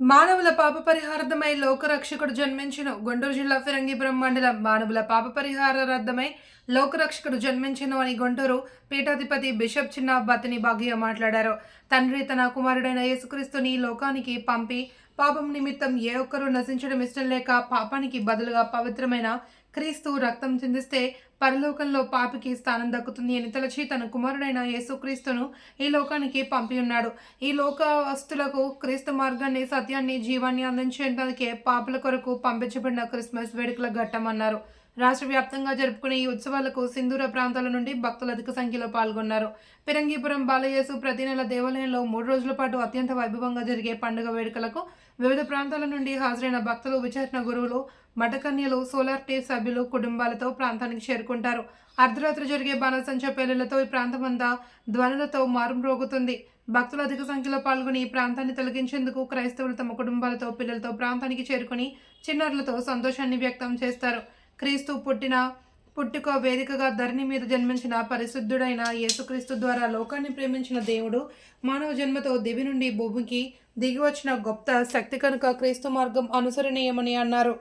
మానవుల పాప పరిహారార్థమై లోకరక్షకుడు జన్మించిన. గుంటూరు జిల్లా ఫిరంగిపురం మండలం మానవుల పాప పరిహారార్థమై లోకరక్షకుడు జన్మించను అని గుంటూరు పీఠాధిపతి బిషప్ చిన్న బతిని భాగ్య మాట్లాడారు. తండ్రి తన కుమారుడైన యేసుక్రీస్తుని ఈ లోకానికి పంపి పాపం నిమిత్తం ఏ ఒక్కరూ నశించడం ఇష్టం లేక పాపానికి బదులుగా పవిత్రమైన క్రీస్తు రక్తం చిందిస్తే పరలోకంలో పాపికి స్థానం దక్కుతుంది అని తలచి తన కుమారుడైన యేసుక్రీస్తును ఈ లోకానికి పంపి ఉన్నాడు. ఈ లోకస్తులకు క్రీస్తు మార్గాన్ని సత్యాన్ని జీవాన్ని అందించేందుకే పాపుల కొరకు పంపించబడిన క్రిస్మస్ వేడుకల ఘట్టమన్నారు. రాష్ట్ర వ్యాప్తంగా జరుపుకునే ఈ ఉత్సవాలకు సింధూర ప్రాంతాల నుండి భక్తులు అధిక సంఖ్యలో పాల్గొన్నారు. పిరంగిపురం బాలయేసు ప్రతి నెల దేవాలయంలో మూడు రోజుల పాటు అత్యంత వైభవంగా జరిగే పండుగ వేడుకలకు వివిధ ప్రాంతాల నుండి హాజరైన భక్తులు విచారణ గురువులు మఠకన్యలు సోలార్ టీ సభ్యులు కుటుంబాలతో ప్రాంతానికి చేరుకుంటారు. అర్ధరాత్రి జరిగే బాణసంచ పేలులతో ఈ ప్రాంతమంతా ధ్వనులతో మారుమ్రోగుతుంది. భక్తులు అధిక సంఖ్యలో పాల్గొని ఈ ప్రాంతాన్ని తొలగించేందుకు క్రైస్తవులు తమ కుటుంబాలతో పిల్లలతో ప్రాంతానికి చేరుకుని చిన్నారులతో సంతోషాన్ని వ్యక్తం చేస్తారు. క్రీస్తు పుట్టిన పుట్టుక వేదికగా ధరణి మీద జన్మించిన పరిశుద్ధుడైన యేసుక్రీస్తు ద్వారా లోకాన్ని ప్రేమించిన దేవుడు మానవ జన్మతో దివి నుండి భూమికి దిగి వచ్చిన గొప్ప శక్తి కనుక క్రీస్తు మార్గం అనుసరణీయమని అన్నారు.